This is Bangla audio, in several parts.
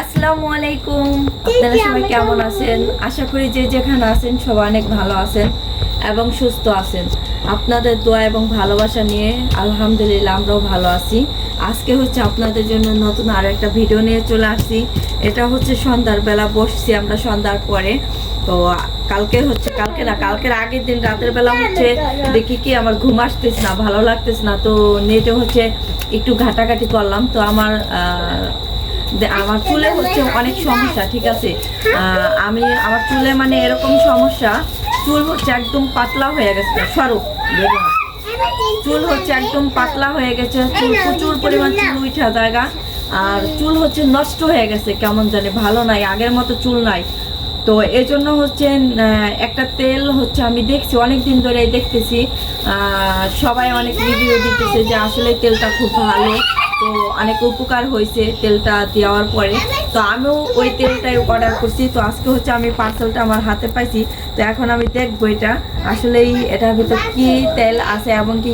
আসসালামু আলাইকুম। আপনারা সবাই কেমন আছেন? আশা করি যে যেখানে আছেন সবাই অনেক ভালো আছেন এবং সুস্থ আছেন। আপনাদের দোয়া এবং ভালোবাসা নিয়ে আলহামদুলিল্লাহ আমরাও ভালো আছি। আজকে হচ্ছে আপনাদের জন্য নতুন আরও একটা ভিডিও নিয়ে চলে আসছি। এটা হচ্ছে সন্ধ্যার বেলা বসছি আমরা সন্ধ্যার পরে। তো কালকে হচ্ছে কালকে না কালকের আগের দিন রাতের বেলা হচ্ছে দেখি কি আমার ঘুম আসতেছে না ভালো লাগতেছে না। তো নেটে হচ্ছে একটু ঘাটাঘাটি করলাম। তো আমার আমার চুলে হচ্ছে অনেক সমস্যা, ঠিক আছে? আমি, আমার চুলে মানে এরকম সমস্যা, চুল হচ্ছে একদম পাতলা হয়ে গেছে, সরু চুল হচ্ছে একদম পাতলা হয়ে গেছে, চুল প্রচুর পরিমাণ চুল উঠা জায়গা, আর চুল হচ্ছে নষ্ট হয়ে গেছে, কেমন জানি, ভালো নাই, আগের মতো চুল নাই। তো এই জন্য হচ্ছে একটা তেল হচ্ছে আমি দেখছি অনেক দিন ধরে দেখতেছি সবাই অনেক রিভিউ দিতেছে যে আসলে তেলটা খুব ভালো তো অনেক উপকার হয়েছে তেলটা দেওয়ার পরে। তো আমিও ওই তেলটাই অর্ডার করছি। তো আজকে হচ্ছে আমি পার্সেলটা আমার হাতে পাইছি। তো এখন আমি দেখব এটা। আসলেই এটার ভিতর কি তেল আছে এবং কি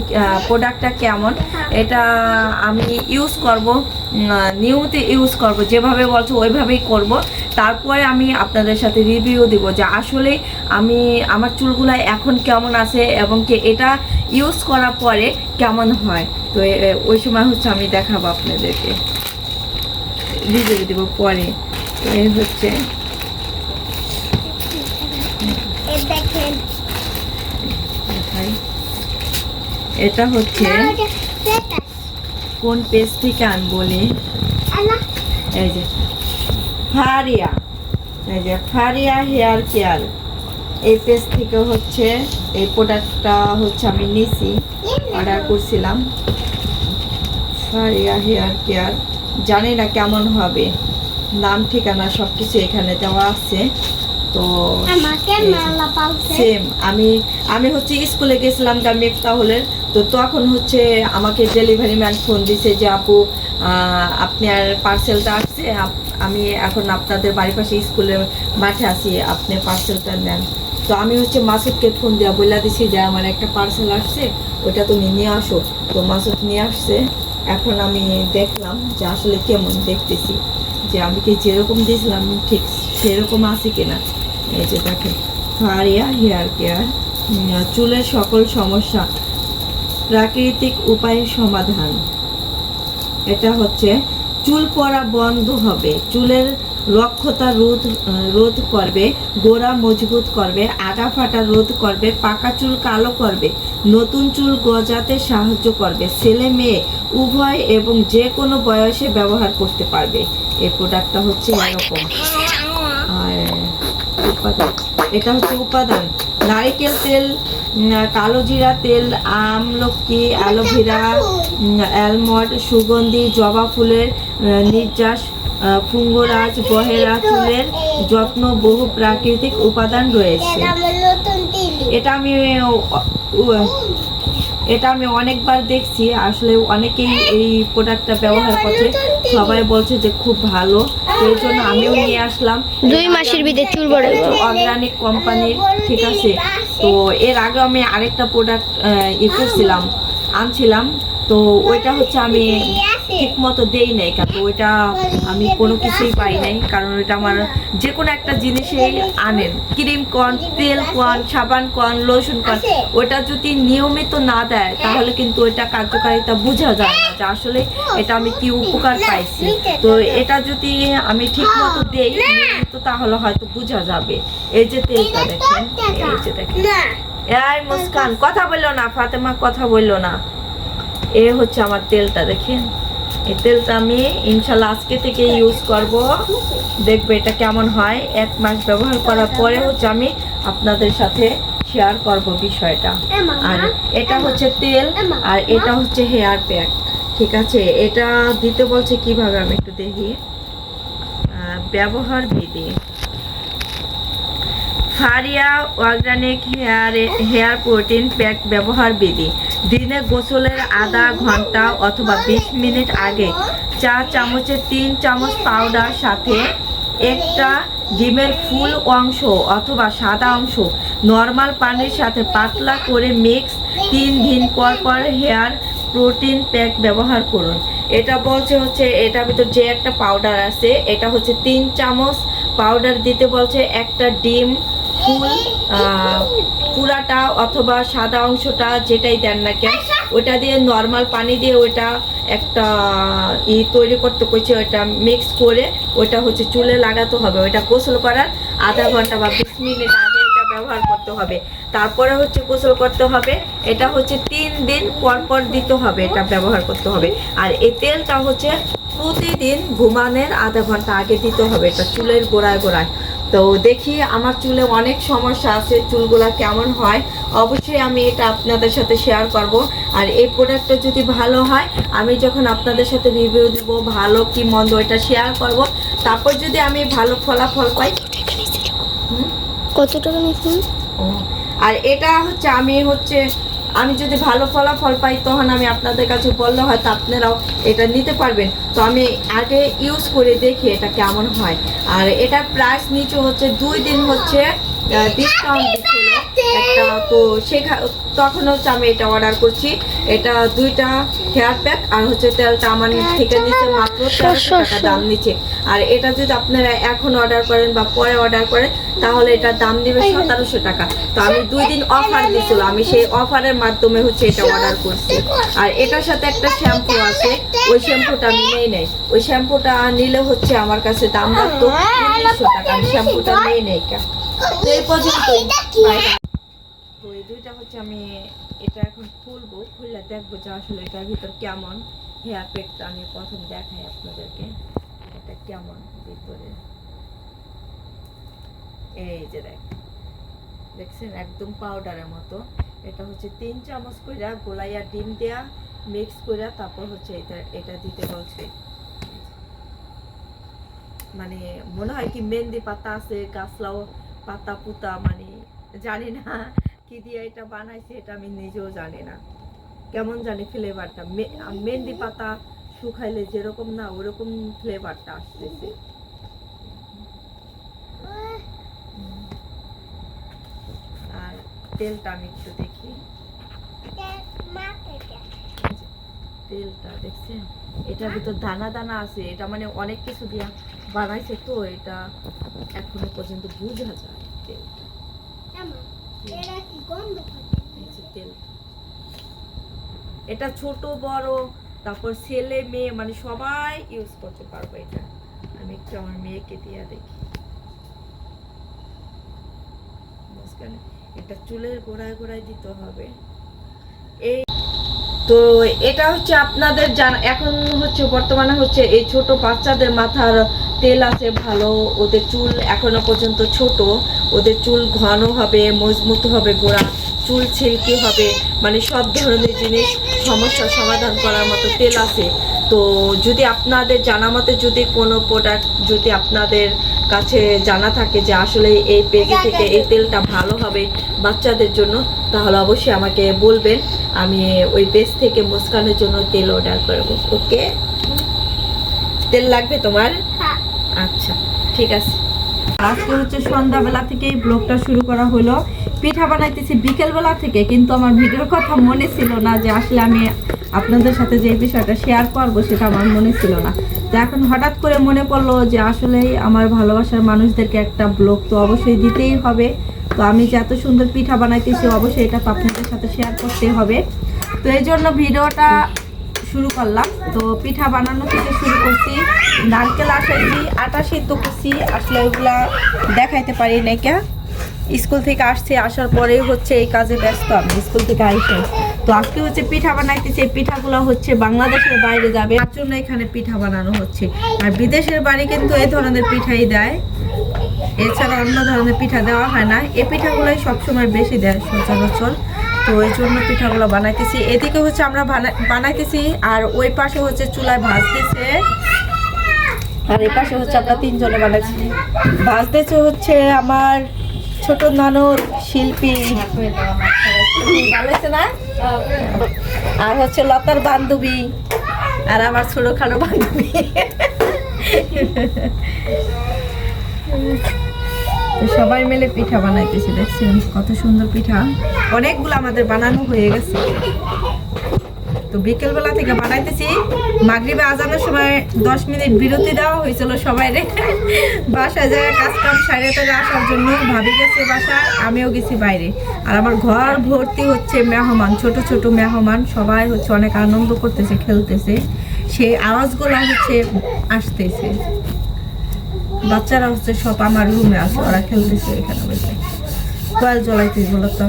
প্রোডাক্টটা কেমন? এটা আমি ইউজ করব নিয়মিত ইউজ করব। যেভাবে বলছো ওইভাবেই করব। তারপরে আমি আপনাদের সাথে রিভিউ দিব যে আসলে আমি, আমার চুলগুলা এখন কেমন আছে এবং কি এটা ইউজ করার পরে কেমন হয়। তো ওই সময় হচ্ছে আমি দেখাবো আপনাদেরকে। রিভিউ দিব পরে। তো এই হচ্ছে এটা হচ্ছে কোন পেজ থেকে আন বলি এই যে ফারিয়া। এই যে ফারিয়া হেয়ার কেয়ার। এই পেজ থেকে হচ্ছে এই প্রোডাক্টটা হচ্ছে আমি নিছি। অর্ডার করছিলাম। ফারিয়া হেয়ার কেয়ার জানি না কেমন হবে। নাম ঠিকানা সব কিছু এখানে দেওয়া আছে। তো সেম আমি আমি হচ্ছে স্কুলে গেছিলাম গামিক তাহলে তো তখন হচ্ছে আমাকে ডেলিভারি ম্যান ফোন দিছে যে আপু আহ, আপনার পার্সেলটা আসছে? আমি এখন আপনাদের বাড়ির পাশে স্কুলে মাঠে আছি আপনি পার্সেলটা নেন। তো আমি হচ্ছে মাসুদকে ফোন দেওয়া বলে দিছি যে আমার একটা পার্সেল আসছে ওটা তুমি নিয়ে আসো। তো মাসুদ নিয়ে আসছে। এখন আমি দেখলাম যে আসলে কেমন দেখতেছি। যে আমি কি যেরকম দিয়েছিলাম ঠিক সেরকম আছে কিনা। এই যে দেখেন ফারিয়া হেয়ার কেয়ার চুলের সকল সমস্যা। প্রাকৃতিক উপায়ে সমাধান। এটা হচ্ছে চুল পড়া বন্ধ হবে। চুলের রক্ষতা রোধ রোধ করবে, গোড়া মজবুত করবে, আগা ফাটা রোধ করবে, পাকা চুল কালো করবে, নতুন চুল গজাতে সাহায্য করবে, ছেলে মেয়ে উভয় এবং যে কোনো বয়সে ব্যবহার করতে পারবে। এই প্রোডাক্টটা হচ্ছে এরকম। এটা হচ্ছে উপাদান। নারিকেল তেল কালো জিরা তেল আমলকি অ্যালোভেরা অ্যালমন্ড, সুগন্ধি, জবা ফুলের নির্যাস ফুঙ্গরাজ বহেরা চুলের যত্ন বহু প্রাকৃতিক উপাদান রয়েছে। এটা আমি এটা আমি অনেকবার দেখছি। আসলে অনেকেই এই প্রোডাক্টটা ব্যবহার করছে। সবাই বলছে যে খুব ভালো। এই জন্য আমিও নিয়ে আসলাম। দুই মাসের ভিতরে চুল বড় অর্গানিক কোম্পানির ঠিক আছে? তো এর আগে আমি আরেকটা প্রোডাক্ট ই করছিলাম আনছিলাম। তো ওইটা হচ্ছে আমি ঠিক মতো দেই নাই কারণ ওইটা আমি কোনো কিছুই পাই নাই কারণ ওইটা আমার যে কোনো একটা জিনিসেই আনেন। ক্রিম কন তেল কন সাবান কন লোশন কন ওটা যদি নিয়মিত না দেয় তাহলে কিন্তু ওইটা কার্যকারিতা বোঝা যায় না যে আসলে এটা আমি কি উপকার পাইছি। তো এটা যদি আমি ঠিক মতো দেই নিয়মিত তাহলে হয়তো বোঝা যাবে। এই যে তেলটা দেখেন এই যে দেখেন। এই মুস্কান কথা বলল না ফাতেমা কথা বলল না। এ হচ্ছে আমার তেলটা দেখেন। এই তেলটা আমি ইনশাল্লাহ আজকে থেকে ইউজ করব। দেখবে এটা কেমন হয়। এক মাস ব্যবহার করার পরে হচ্ছে আমি আপনাদের সাথে শেয়ার করব বিষয়টা। আর এটা হচ্ছে তেল আর এটা হচ্ছে হেয়ার প্যাক ঠিক আছে? এটা দিতে বলছে কীভাবে? আমি একটু দেখি। ব্যবহার বিধি। Faria organic hair hair protein pack ব্যবহার বিধি। দিনে গোসলের আধা ঘণ্টা অথবা বিশ মিনিট আগে চা চামচের তিন চামচ পাউডার, সাথে একটা ডিমের ফুল অংশ অথবা সাদা অংশ নর্মাল পানির সাথে পাতলা করে মিক্স তিন দিন পর পর হেয়ার প্রোটিন প্যাক ব্যবহার করুন। এটা বলছে হচ্ছে এটার ভিতর যে একটা পাউডার আছে, এটা হচ্ছে তিন চামচ পাউডার, দিতে বলছে একটা ডিম ফুল পুরাটা অথবা সাদা অংশটা যেটাই দেন না কেন ওটা দিয়ে নর্মাল পানি দিয়ে ওটা একটা ই তৈরি করতে কইছে ওটা মিক্স করে ওটা হচ্ছে চুলে লাগাতে হবে ওটা গোসল করার আধা ঘণ্টা বা বিশ মিনিট আগে এটা ব্যবহার করতে হবে। তারপরে হচ্ছে গোসল করতে হবে, এটা হচ্ছে তিন দিন পর পর দিতে হবে, এটা ব্যবহার করতে হবে। আর এই তেলটা হচ্ছে প্রতিদিন ঘুমানোর আধা ঘণ্টা আগে দিতে হবে, এটা চুলের গোড়ায় গোড়ায়। তো দেখি আমার চুলে অনেক সমস্যা আছে চুলগুলা কেমন হয়? অবশ্যই আমি এটা আপনাদের সাথে শেয়ার করব। আর এই প্রোডাক্টটা যদি ভালো হয় আমি যখন আপনাদের সাথে রিভিউ দিব ভালো কি মন্দ এটা শেয়ার করব। তারপর যদি আমি ভালো ফলাফল পাই? কত টাকা নিয়েছেন? ও, আর এটা হচ্ছে আমি হচ্ছে আমি যদি ভালো ফলাফল পাই, তখন আমি আপনাদের কাছে বললে হয়তো আপনারাও এটা নিতে পারবেন। তো আমি আগে ইউজ করে দেখি এটা কেমন হয়। আর এটা প্রাইস নিচু হচ্ছে, দুই দিন হচ্ছে ডিসকাউন্ট একটা তো তখন হচ্ছে আমি এটা অর্ডার করছি এটা দুইটা হেয়ার প্যাক আর হচ্ছে তেলটা আমার থেকে নিচে মাত্র তেরোশো টাকা দাম নিচ্ছে আর এটা যদি আপনারা এখন অর্ডার করেন বা পরে অর্ডার করেন তাহলে এটার দাম দিবে সতেরোশো টাকা তো আমি দুই দিন অফার দিছিল আমি সেই অফারের মাধ্যমে হচ্ছে এটা অর্ডার করছি আর এটার সাথে একটা শ্যাম্পু আছে ওই শ্যাম্পুটা আমি নেই নাই ওই শ্যাম্পুটা নিলে হচ্ছে আমার কাছে দাম লাগতো উনিশশো টাকা আমি শ্যাম্পুটা নেই নেই কেন এই পর্যন্তই Bye. তো এই দুইটা হচ্ছে আমি এটা এখন খুলবো, খুললে দেখব যে আসলে এটার ভিতর কেমন হেয়ার প্যাকটা আমি প্রথম দেখাই আপনাদেরকে। এটা কেমন ভিতরে। এই যে দেখ, দেখছেন? একদম পাউডারের মতো। এটা হচ্ছে তিন চামচ কইরা গোলাইয়া ডিম দেয়া মিক্স কইরা তারপর হচ্ছে এটা এটা দিতে বলছে। মানে মনে হয় কি মেহেন্দি পাতা আছে, গাছলাও পাতা পুতা মানে জানি না। কি দিয়ে এটা বানাইছে এটা আমি নিজেও জানি না। কেমন জানি ফ্লেভারটা মেহেন্দি পাতা শুকাইলে যেরকম না ওরকম ফ্লেভারটা আসতেছে। আর তেলটা আমি একটু দেখি। তেলটা দেখছেন? এটার ভিতর দানা দানা আছে, এটা মানে অনেক কিছু দিয়া বানাইছে তো, এটা এখনও পর্যন্ত বোঝা যায় তেলটা এরা কি গন্ধ এই যে এটা ছোট, বড়, তারপর ছেলে, মেয়ে মানে সবাই ইউজ করতে পারবে এটা। আমি একটু আমার মেয়েকে দিয়ে দেখি। এটা চুলের গোড়ায় গোড়ায় দিতে হবে। এই তো এটা হচ্ছে আপনাদের জানা এখন হচ্ছে বর্তমানে হচ্ছে এই ছোট বাচ্চাদের মাথার তেল আছে ভালো, ওদের চুল এখনও পর্যন্ত ছোট। ওদের চুল ঘন হবে, মজবুত হবে গোড়া, চুল ছিলকি হবে। মানে সব ধরনের জিনিস সমস্যার সমাধান করার মতো তেল আছে। তো যদি আপনাদের জানা মতে যদি কোনো প্রোডাক্ট যদি আপনাদের কাছে জানা থাকে যে আসলে এই পেজে থেকে এই তেলটা ভালো হবে বাচ্চাদের জন্য, তাহলে অবশ্যই আমাকে বলবেন। আমি ওই পেজ থেকে মুস্কানের জন্য তেল অর্ডার করব। ওকে তেল লাগবে তোমার? আচ্ছা ঠিক আছে। আজকে হচ্ছে সন্ধ্যাবেলা থেকে এই ব্লগটা শুরু করা হলো। পিঠা বানাইতেছি বিকেলবেলা থেকে, কিন্তু আমার ভিডিওর কথা মনে ছিল না যে আসলে আমি আপনাদের সাথে যে বিষয়টা শেয়ার করব সেটা আমার মনে ছিল না। তো এখন হঠাৎ করে মনে পড়ল যে আসলেই আমার ভালোবাসার মানুষদেরকে একটা ব্লগ তো অবশ্যই দিতেই হবে। তো আমি যে এত সুন্দর পিঠা বানাইতেছি, অবশ্যই এটা আপনাদের সাথে শেয়ার করতে হবে। তো এই জন্য ভিডিওটা শুরু করলাম। তো পিঠা বানানো থেকে শুরু করছি। নারকেল আটাইছি আটা সিদ্ধ করছি। আসলে ওইগুলা দেখাইতে পারি না কে। স্কুল থেকে আসছি, আসার পরে হচ্ছে এই কাজে ব্যস্ত আমি স্কুল থেকে আইসে। তো আজকে হচ্ছে পিঠা বানাইতেছে। পিঠাগুলো হচ্ছে বাংলাদেশের বাইরে যাবে। তার জন্য এখানে পিঠা বানানো হচ্ছে। আর বিদেশের বাড়ি কিন্তু এই ধরনের পিঠাই দেয়। এছাড়া অন্য ধরনের পিঠা দেওয়া হয় না। এই পিঠাগুলোই সবসময় বেশি দেয় সচরাচর। তো ওই জন্য পিঠাগুলো বানাইতেছি। এদিকে হচ্ছে আমরা বানা- বানাইতেছি আর ওই পাশে হচ্ছে চুলায় ভাজতেছে। আর এই পাশে হচ্ছে আমরা তিনজনে বানাইছি। ভাজতেছে হচ্ছে আমার ছোট ননদ শিল্পী। না? আর হচ্ছে লতার বান্ধবী। আর আমার ছোট খাটো বান্ধবী। সবাই মিলে পিঠা বানাইতেছি, দেখছেন? কত সুন্দর পিঠা। অনেকগুলো আমাদের বানানো হয়ে গেছে। তো বিকেলবেলা থেকে বানাইতেছি। মাগরিবে আজানের সময় দশ মিনিট বিরতি দেওয়া হয়েছিল সবাই বাসায় যায় কাজ কাম থেকে আসার জন্য ভাবি গেছে বাসায়, আমিও গেছি বাইরে। আর আমার ঘর ভর্তি হচ্ছে মেহমান, ছোট ছোট মেহমান। সবাই হচ্ছে অনেক আনন্দ করতেছে, খেলতেছে। সেই আওয়াজগুলো হচ্ছে আসতেছে। বাচ্চারা হচ্ছে সব আমার রুমে আছে ওরা খেলতেছে এখানে বসে। কয়েল জ্বলাইতে বলো তো।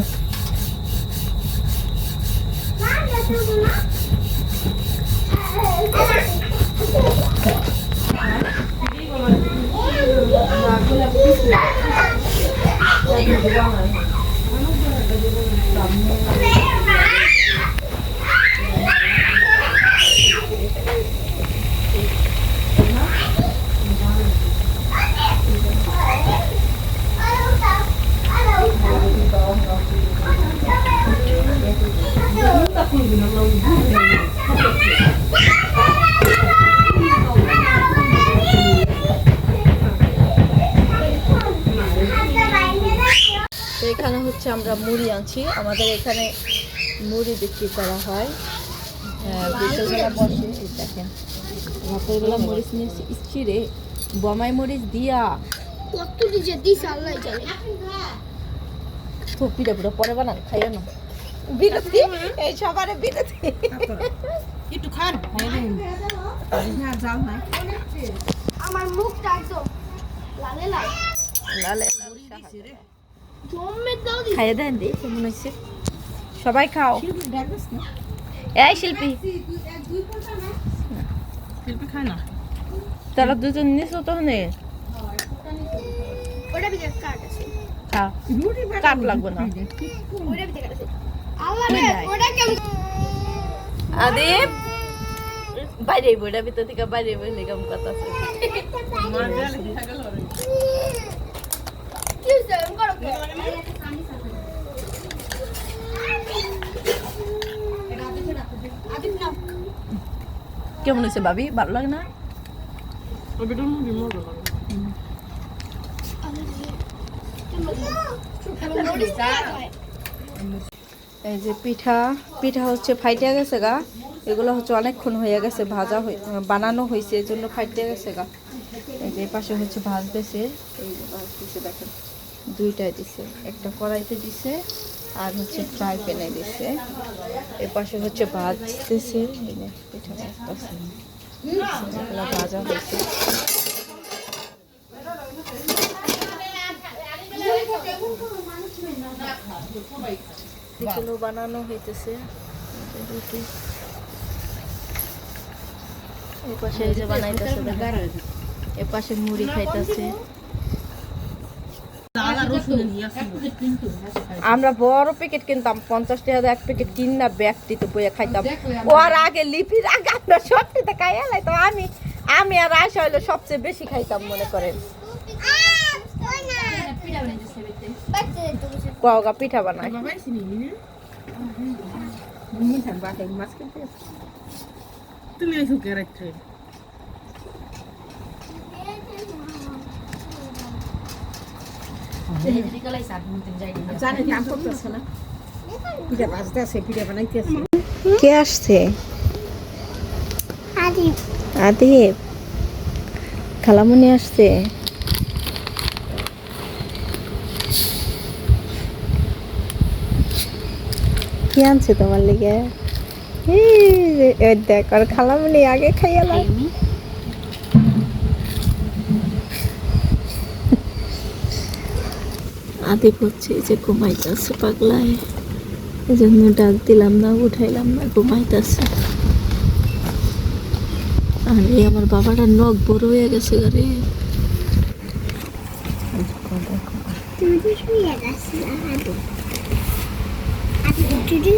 তো এখানে হচ্ছে আমরা মুড়ি আনছি। আমাদের এখানে মুড়ি বিক্রি করা হয়। হ্যাঁ, বিকেলবেলা বসে দেখেন। মরিচ নিয়ে ইচ্ছি বমাই মরিচ দিয়া। কত আল্লাহ জানে। পুরো পরে বানান খাইও না বিরতি? এই সবারে বিরতি। একটু খান আমার মুখটা একদম লালে লাল। লালে জমে দাও দি খাইয়ে দেন দি কেমন হয়েছে? সবাই খাও। এই শিল্পী। শিল্পী খায় না। তারা দুজন নিছো তো নে। ওটা কাট আছে। খা কাপ লাগবে না। ওটা কাট আছে। আল্লাহ ওই রে নাই। ওটা কেমন? আদিব বাইরে বইটা ভিতর থেকে বাইরে বই নিগম কথা কেমন হয়েছে ভাবি? ভালো লাগে না? এই যে পিঠা পিঠা হচ্ছে ফাইটে গেছে গা। এগুলো হচ্ছে অনেকক্ষণ হয়ে গেছে, ভাজা বানানো হয়েছে, এই জন্য ফাইটে গেছে গা। এই যে পাশে হচ্ছে ভাজতেছে, এই ভাজতেছে দেখেন, দুইটাই দিছে, একটা কড়াইতে দিছে, আর হচ্ছে ফ্রাই প্যানে দিছে। এ পাশে হচ্ছে ভাজতেছে পিঠা ভাজতেছে। এগুলো ভাজা হয়েছে। বানানো হইতেছে। রুটি এ পাশে এই যে বানাইতেছে এ পাশে মুড়ি খাইতেছে। আমরা বড় প্যাকেট কিনতাম পঞ্চাশ টাকা এক প্যাকেট কিনা ব্যাগটি তো বইয়া খাইতাম। ওর আগে লিপির আগে আমরা সবটিতে খাইয়া লাইতাম। আমি আমি আর আয়সা হইল সবচেয়ে বেশি খাইতাম মনে করেন। কওগা পিঠা বানায় তুমি এসো ক্যারেক্টার কে আসছে আদি আদিব খালামুনি আসছে আনছে তোমার লিগে? এই যে, দেখ আর খালামুনি আগে খাইয়া আদিব হচ্ছে এই যে ঘুমাইতেছে পাগলায়। এই জন্য ডাক দিলাম না উঠাইলাম না ঘুমাইতেছে। আরে আমার বাবাটা নখ বড় হয়ে গেছে রে। তুমি তো শুয়ে গেছিস আদি আদি